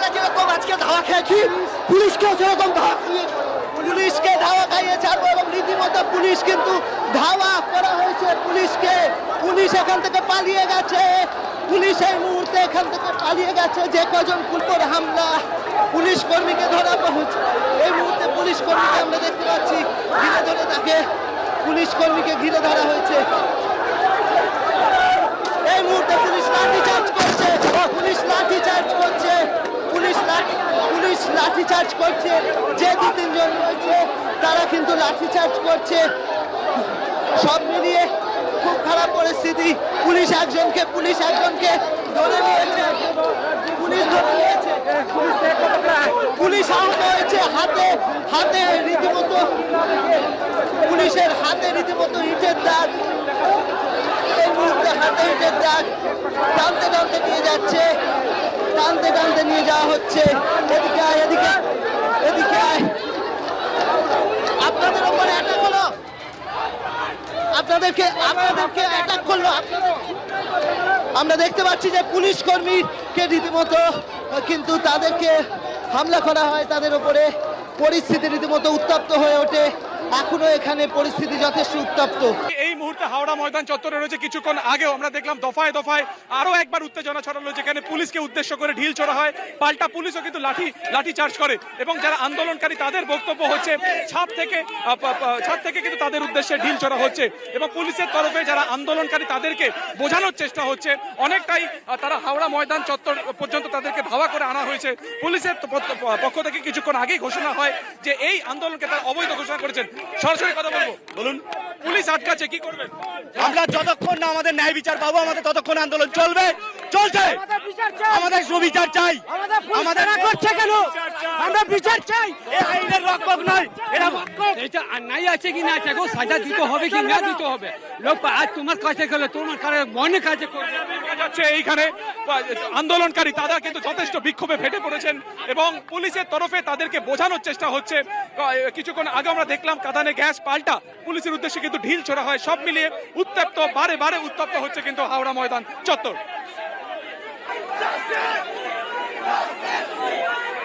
আমরা যেরকম আজকে ধাওয়া খেয়েছি, পুলিশকেও সেরকম ধাওয়া খাইয়েছে পুলিশকে ধাওয়া খাইয়ে ছাড়বো এবং রীতিমতো পুলিশ কিন্তু ধাওয়া করা হয়েছে। পুলিশকে, পুলিশ এখান থেকে পালিয়ে গেছে। পুলিশ এই মুহূর্তে এখান থেকে পালিয়ে গেছে। যে কজন কুলপর হামলা, পুলিশ কর্মীকে ধরা পৌঁছ এই মুহূর্তে পুলিশ কর্মীকে আমরা দেখতে পাচ্ছি। ঘিরে ধরে তাকে পুলিশ কর্মীকে ঘিরে ধরা হয়েছে এই মুহূর্তে পুলিশ লাঠি চার্জ করছে পুলিশ লাঠি চার্জ করছে পুলিশ লাঠি পুলিশ লাঠি চার্জ করছে, যে দু তিনজন রয়েছে, তারা কিন্তু লাঠি চার্জ করছে। সব মিলিয়ে খুব খারাপ পরিস্থিতি। পুলিশ একজনকে পুলিশ একজনকে ধরে নিয়েছে। পুলিশ ধরে নিয়েছে। পুলিশ আহত হয়েছে হাতে হাতে রীতিমতো। পুলিশের হাতে রীতিমতো ইটের দাগ। এই মুহূর্তে হাতে ইটের দাগ টানতে টানতে নিয়ে যাচ্ছে। টানতে টানতে নিয়ে যাওয়া হচ্ছে। এদিকে আয়, এদিকে এদিকে আয়। আপনাদের উপরে অ্যাটাক হলো। আপনাদেরকে আপনাদেরকে অ্যাটাক করল। আমরা দেখতে পাচ্ছি যে পুলিশ কর্মীকে রীতিমতো, কিন্তু তাদেরকে হামলা করা হয়। তাদের উপরে পরিস্থিতি রীতিমতো উত্তপ্ত হয়ে ওঠে। এখনও এখানে পরিস্থিতি যথেষ্ট উত্তপ্ত। এই মুহূর্তে হাওড়া ময়দান চত্বরে রয়েছে কিছুক্ষণ আগেও আমরা দেখলাম দফায় দফায় আরও একবার উত্তেজনা ছড়ালো, যেখানে পুলিশকে উদ্দেশ্য করে ঢিল ছোড়া হয়। পাল্টা পুলিশও কিন্তু লাঠি লাঠি চার্জ করে এবং যারা আন্দোলনকারী তাদের বক্তব্য হচ্ছে ছাদ থেকে ছাদ থেকে কিন্তু তাদের উদ্দেশ্যে ঢিল ছোড়া হচ্ছে এবং পুলিশের তরফে যারা আন্দোলনকারী তাদেরকে বোঝানোর চেষ্টা হচ্ছে। অনেকটাই তারা হাওড়া ময়দান চত্বর পর্যন্ত তাদেরকে ধাওয়া করে আনা হয়েছে। পুলিশের পক্ষ থেকে কিছুক্ষণ আগেই ঘোষণা হয় যে এই আন্দোলনকে তারা অবৈধ ঘোষণা করেছেন। সরাসরি কথা বলব। বলুন। পুলিশ আটকাচ্ছে কি করবেন আমরা যতক্ষণ না আমাদের ন্যায় বিচার পাবো আমাদের ততক্ষণ আন্দোলন চলবে। চলছে। আমাদের সুবিচার চাই। আমাদের করছে কেন? আমরা বিচার চাই। এই আইনের রক্ষক নয় এরা এটা নাই আছে কি না আছে গো? সাজা দিতে হবে কি না দিতে হবে? লোক আজ তোমার কাছে গেলে তোমার কাছে মনে যাচ্ছে এইখানে। আন্দোলনকারী তারা কিন্তু যথেষ্ট বিক্ষোভে ফেটে পড়েছেন এবং পুলিশের তরফে তাদেরকে বোঝানোর চেষ্টা হচ্ছে। কিছুক্ষণ আগে আমরা দেখলাম কাদানে গ্যাস পাল্টা। পুলিশের উদ্দেশ্যে কিন্তু ঢিল ছোড়া হয়। সব মিলিয়ে উত্তপ্ত বারে বারে উত্তপ্ত হচ্ছে কিন্তু হাওড়া ময়দান চত্বর। Justice! Justice!